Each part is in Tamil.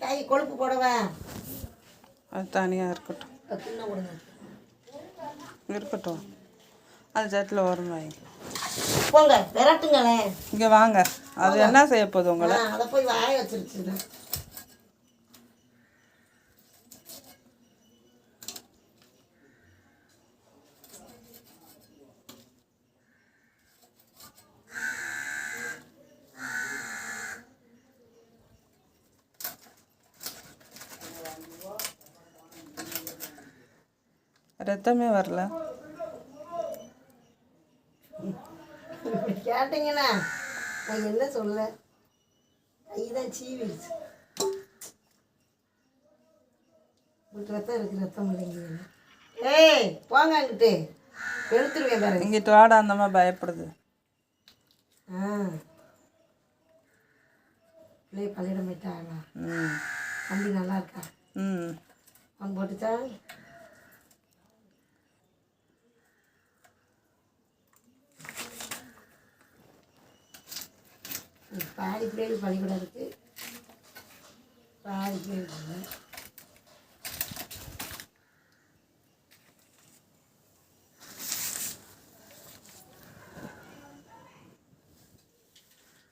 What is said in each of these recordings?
தாய் கொழுப்பு போடுவேன் அது தனியாக இருக்கட்டும். இருக்கட்டும். அது சட்டில் ஓரமாக போங்க விரட்டுங்களேன். இங்கே வாங்க. அது என்ன செய்ய போகுது உங்களை? அதை போய் வாய வச்சிருச்சுண்ணா ரத்தமே வரல. கேட்டீங்கன்னா நான் என்ன சொல்ல? கைதான் சீவிடுச்சு. ரத்தம் இருக்கு ரத்தம் இல்லைங்க. ஏய் போங்க அங்கிட்டு. எடுத்துருவேன் பாருங்க இங்கிட்டு வாடா அந்த மாதிரி பயப்படுது. ஆ. பிள்ளை பள்ளியிடம் போயிட்டாங்களா? ம். தம்பி நல்லா இருக்கா? ம். அவன் போட்டுச்சா? பாதி பிள்ளைகள் பள்ளிக்கூடம் இருக்கு. பாதி பிள்ளைகள்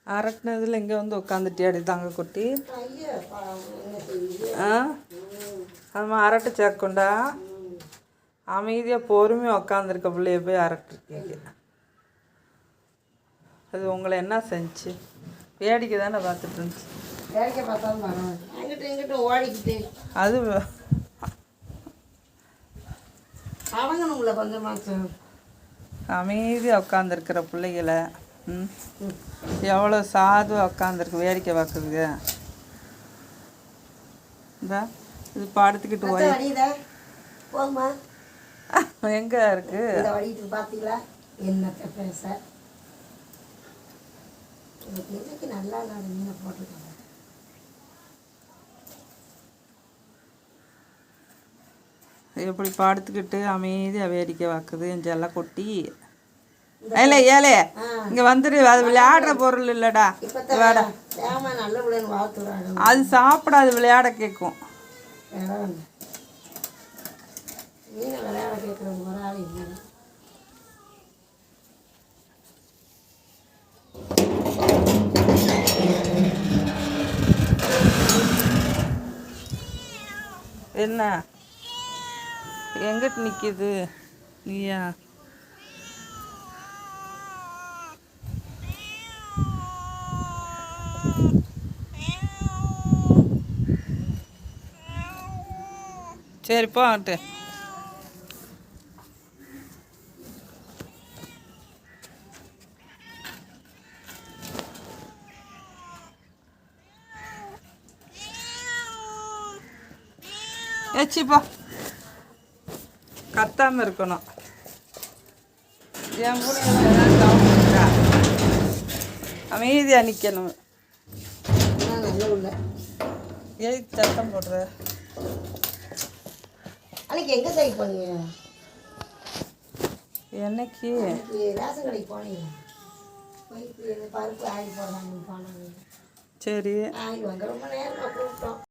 அரட்டினதில் இங்கே வந்து உட்காந்துட்டியாடி தாங்க குட்டி? ஆ? நம்ம அரட்டை சேர்க்குண்டா அமைதியாக பொறுமையாக உட்காந்துருக்க பிள்ளைய போய் அரட்டிருக்கீங்க. அது உங்களை என்ன செஞ்சு? வேடிக்கை தானே பார்த்துட்டு இருந்துச்சு. வேலைக்கை பார்த்தாலும் பரவாயில்ல. அங்கிட்ட இங்கிட்ட ஓடிக்கிட்டு. அது அவங்கணும்ல கொஞ்சமாச்சும் அமைதியாக உட்காந்துருக்கிற பிள்ளைகளை ம்? எவ்வளோ சாதுவாக உட்காந்துருக்கு வேடிக்கை பார்க்குதுங்க இந்த இது படுத்துக்கிட்டு வடியுதா போதுமா எங்கே இருக்கு? இந்த வடிட்டு பார்த்தீங்களா என்னத்தை பேச? இன்னைக்கு இன்னைக்கு நல்லா இல்லாத மீனை போட்டிருக்காங்க? இப்படி படுத்துக்கிட்டு அமைதியாக வேடிக்கை பார்க்குது என் செல்ல கொட்டி ஏலே ஏலே. இங்கே வந்துரு அது விளையாடுற பொருள் இல்லைடா. வாழ்த்துறாங்க. அது சாப்பிடாது விளையாட கேட்கும் மீனை விளையாட கேட்குறது ஒரு ஆள் இல்லை என்ன? எங்கிட்டு நிற்கிது நீயா? சரி போ அங்கிட்டு ஏச்சி போ கத்தாம இருக்கணும். என் கூட ஏதாவது sound இருக்கா? அமைதியா நிக்கணும். ஆனால் நல்ல உள்ள ஏய் சத்தம் போடுற. அன்னைக்கு எங்கே சைட் பண்ணீங்க என்னைக்கு? ரேஷன் கடைக்கு போனீங்க. பருப்பு ஆயில் போடுறாங்க போனாங்க சரி. ஆயில் வாங்க ரொம்ப நேரம் கூப்பிட்டோம்.